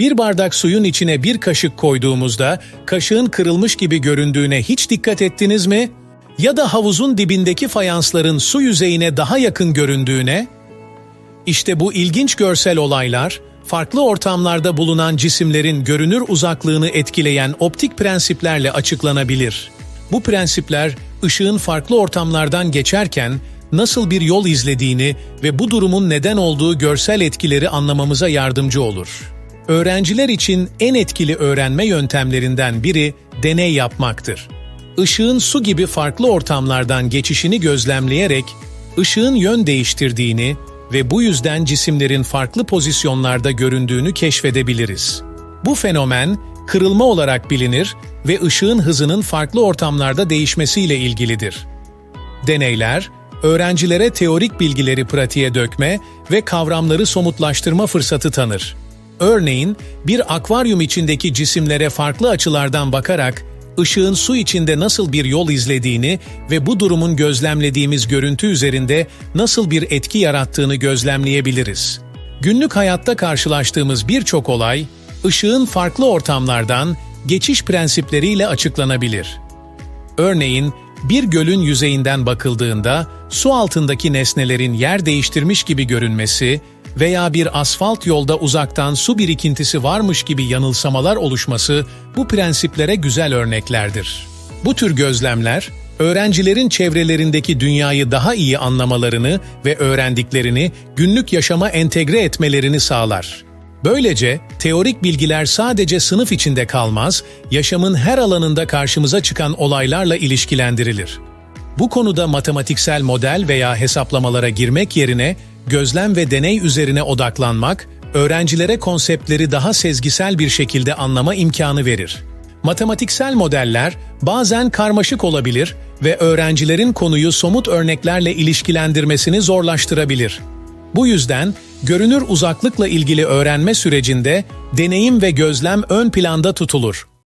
Bir bardak suyun içine bir kaşık koyduğumuzda kaşığın kırılmış gibi göründüğüne hiç dikkat ettiniz mi? Ya da havuzun dibindeki fayansların su yüzeyine daha yakın göründüğüne? İşte bu ilginç görsel olaylar, farklı ortamlarda bulunan cisimlerin görünür uzaklığını etkileyen optik prensiplerle açıklanabilir. Bu prensipler, ışığın farklı ortamlardan geçerken nasıl bir yol izlediğini ve bu durumun neden olduğu görsel etkileri anlamamıza yardımcı olur. Öğrenciler için en etkili öğrenme yöntemlerinden biri deney yapmaktır. Işığın su gibi farklı ortamlardan geçişini gözlemleyerek ışığın yön değiştirdiğini ve bu yüzden cisimlerin farklı pozisyonlarda göründüğünü keşfedebiliriz. Bu fenomen kırılma olarak bilinir ve ışığın hızının farklı ortamlarda değişmesiyle ilgilidir. Deneyler, öğrencilere teorik bilgileri pratiğe dökme ve kavramları somutlaştırma fırsatı tanır. Örneğin, bir akvaryum içindeki cisimlere farklı açılardan bakarak ışığın su içinde nasıl bir yol izlediğini ve bu durumun gözlemlediğimiz görüntü üzerinde nasıl bir etki yarattığını gözlemleyebiliriz. Günlük hayatta karşılaştığımız birçok olay, ışığın farklı ortamlardan geçiş prensipleriyle açıklanabilir. Örneğin, bir gölün yüzeyinden bakıldığında su altındaki nesnelerin yer değiştirmiş gibi görünmesi veya bir asfalt yolda uzaktan su birikintisi varmış gibi yanılsamalar oluşması bu prensiplere güzel örneklerdir. Bu tür gözlemler, öğrencilerin çevrelerindeki dünyayı daha iyi anlamalarını ve öğrendiklerini günlük yaşama entegre etmelerini sağlar. Böylece teorik bilgiler sadece sınıf içinde kalmaz, yaşamın her alanında karşımıza çıkan olaylarla ilişkilendirilir. Bu konuda matematiksel model veya hesaplamalara girmek yerine gözlem ve deney üzerine odaklanmak, öğrencilere konseptleri daha sezgisel bir şekilde anlama imkanı verir. Matematiksel modeller bazen karmaşık olabilir ve öğrencilerin konuyu somut örneklerle ilişkilendirmesini zorlaştırabilir. Bu yüzden görünür uzaklıkla ilgili öğrenme sürecinde deneyim ve gözlem ön planda tutulur.